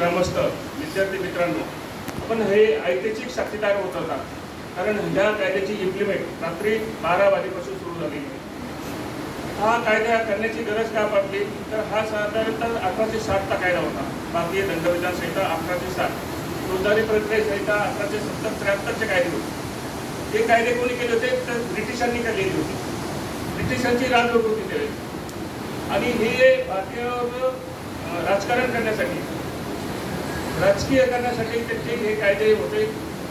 ग्रामस्थ विद्यार्थी मित्रांनो आपण हे ऐतिहासिक साक्षीदार होत होता कारण ह्या कायद्याची इम्प्लिमेंट रात्री बारा वाजेपासून सुरू झाली. हा कायदा करण्याची गरज का पडली? तर हा साधारणतः अठराशे साठचा कायदा होता. भारतीय दंडविधान संहिता अठराशे साठ फौजदारी प्रक्रिया संहिता अठराशे सत्तर त्र्याहत्तरचे कायदे होते. हे कायदे कोणी केले होते? तर ब्रिटिशांनी केलेली होती. ब्रिटिशांची राजवट होती. त्यावेळी आणि हे भारतीय राजकारण करण्यासाठी राजकीय करण्यासाठी त्यांचे हे कायदे होते.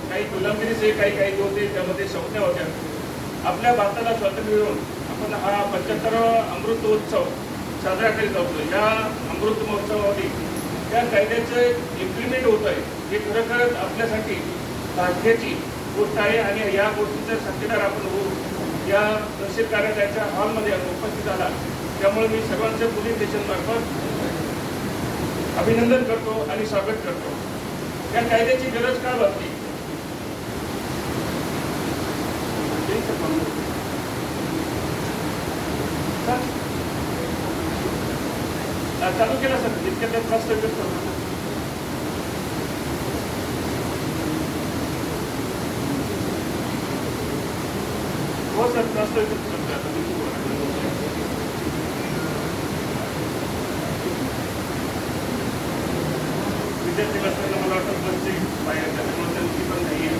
काही गुलामगिरीचे काही कायदे होते त्यामध्ये संज्ञा होत्या. आपल्या भारताला स्वातंत्र्य मिळवून आपण हा पंच्याहत्तरावा अमृतोत्सव साजरा करीत आहोत. या अमृत महोत्सवामध्ये त्या कायद्याचं इम्प्लिमेंट होत आहे हे खरोखरच आपल्यासाठी भाग्याची गोष्ट आहे आणि या गोष्टीचा साक्षीदार आपण होऊ. या तहसील कार्यालयाच्या हॉलमध्ये उपस्थित झाला त्यामुळे मी सर्वांचं पोलीस स्टेशनमार्फत अभिनंदन करतो आणि स्वागत करतो. या कायद्याची गरज का भासली? चालू केला सर. जितक्या त्यात फास्ट करतो. हो सर फास्ट करतो आता मी विद्यार्थी बसताना मला वाटतं बसची बाहेर त्याच्यामुळे त्यांची पण नाही आहे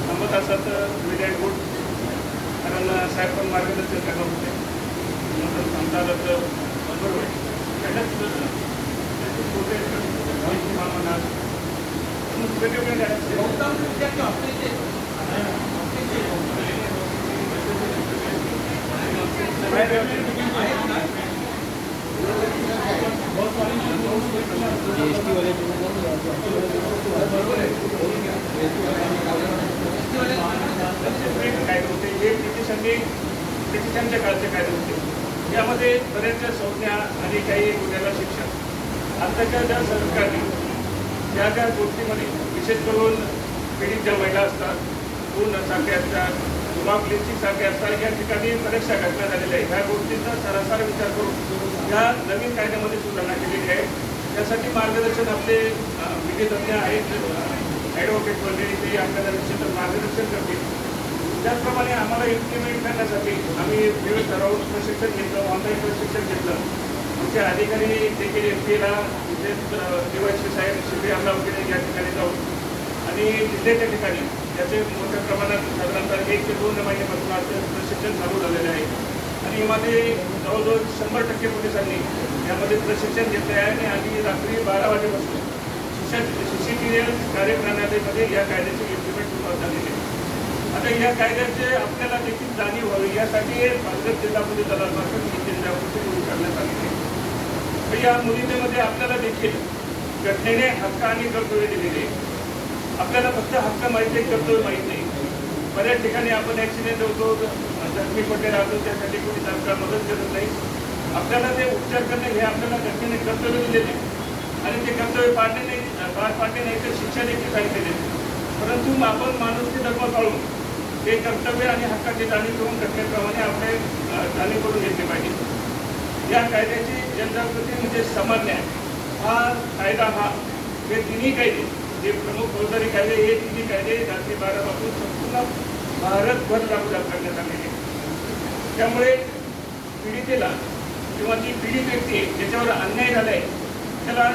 थांबत असतात वेळ आहे गुड कारण साहेब पण मार्गदर्शन करत होते नंतर थांबता आलं तर बरोबर होईल त्याच्यात त्याचे छोटे म्हणा वेगवेगळे ब्रिटिशांच्या काळचे कायदे होते? यामध्ये बऱ्याचशा संज्ञा आणि काही गुन्ह्याला शिक्षा. आताच्या ज्या सरकारने ज्या ज्या गोष्टीमध्ये विशेष करून पीडित ज्या महिला असतात खून सारखे असतात जुमा ब्लिचिंग सारखे असतात या ठिकाणी बऱ्याचशा घटना झालेल्या आहेत. ह्या गोष्टींचा सरासर विचार करून या नवीन कायद्यामध्ये सुधारणा केलेली आहे. त्यासाठी मार्गदर्शन आपले अ, विधितज्ञ आहेत ॲडव्होकेट मंडळी ते आपल्याला निश्चित मार्गदर्शन करतील. त्याचप्रमाणे आम्हाला इम्प्लिमेंट करण्यासाठी आम्ही विविध ठरावून प्रशिक्षण घेतलं ऑनलाईन प्रशिक्षण घेतलं. आमचे अधिकारी देखील एम पीला तिथे केवायसी साहेब शिबी आमला वगैरे या ठिकाणी जाऊन आणि जिल्ह्याच्या ठिकाणी त्याचे मोठ्या प्रमाणात साधारणतः एक ते दोन महिन्यापासून आज प्रशिक्षण चालू झालेलं आहे. आणि यामध्ये जवळजवळ शंभर टक्के पोलिसांनी यामध्ये प्रशिक्षण घेतले आहे आणि आधी रात्री बारा वाजेपासून सी टी कार्यप्रणालीमध्ये या कायद्याचे इम्प्लिमेंट सुरुवात झालेली आहे. आता या कायद्याचे आपल्याला देखील जाणीव व्हावी यासाठी पालघर जिल्ह्यामध्ये पोलीस दलामार्फत ही जनजागृती सुरू करण्यात आलेली तर या मोहिमेमध्ये आपल्याला देखील घटनेने हक्क आणि कर्तव्य दिलेले आपल्याला फक्त हक्क माहीत नाही कर्तव्य माहीत नाही. बऱ्याच ठिकाणी आपण ॲक्सिडेंट होतो जखमी पडले राहतो त्यासाठी कोणी सरकार मदत करत नाही. आपल्याला ते उपचार करणे हे आपल्याला घटनेने कर्तव्य दिलेले आहे. ते कर्तव्य पाडणे नाही पार पाडले नाही तर शिक्षा देखील काही परंतु आपण माणूसची धर्म पाळून ते कर्तव्य आणि हक्काची जाणीव करून घटनेप्रमाणे आपले जाणीव करून घेतली पाहिजे. या कायद्याची जनजागृती म्हणजे समान न्याय. हा कायदा हा हे तिन्ही कायदे जे प्रमुख फौजदारी कायदे हे तिन्ही कायदे रात्री बारापासून संपूर्ण भारतभर लागू करण्यात आलेले त्यामुळे पीडितेला किंवा जी पीडित व्यक्ती आहे ज्याच्यावर अन्याय झाला आहे त्याला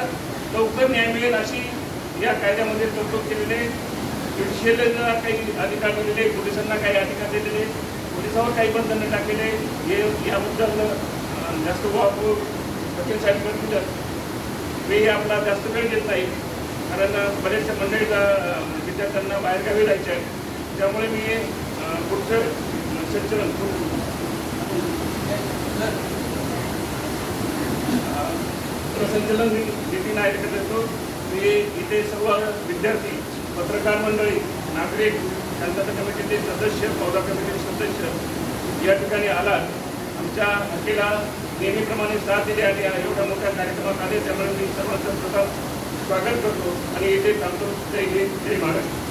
लवकर न्याय मिळेल अशी या कायद्यामध्ये तरतूद केलेले आहे. काही अधिकार दिलेले पोलिसांना काही अधिकार दिलेले पोलिसावर काही बंधनं टाकलेले हे याबद्दल जास्त वापर वकील साहेब करतील मी आपला जास्त वेळ देत नाही कारण बऱ्याचशा मंडळीला विद्यार्थ्यांना बाहेरगावी जायचे आहे. त्यामुळे मी पुढचं संचलन संचलन मी नितीन आहे करतो. मी इथे सर्व विद्यार्थी पत्रकार मंडळी नागरिक शांतता कमिटीचे सदस्य पौधा कमिटीचे सदस्य या ठिकाणी आलात. आमच्या हकेला नेहमीप्रमाणे साथ दिली आणि एवढ्या मोठ्या कार्यक्रमात आले. त्यामुळे मी सर्वांचं प्रथम स्वागत करतो आणि इथे थांबतो जय हिंद जय महाराष्ट्र.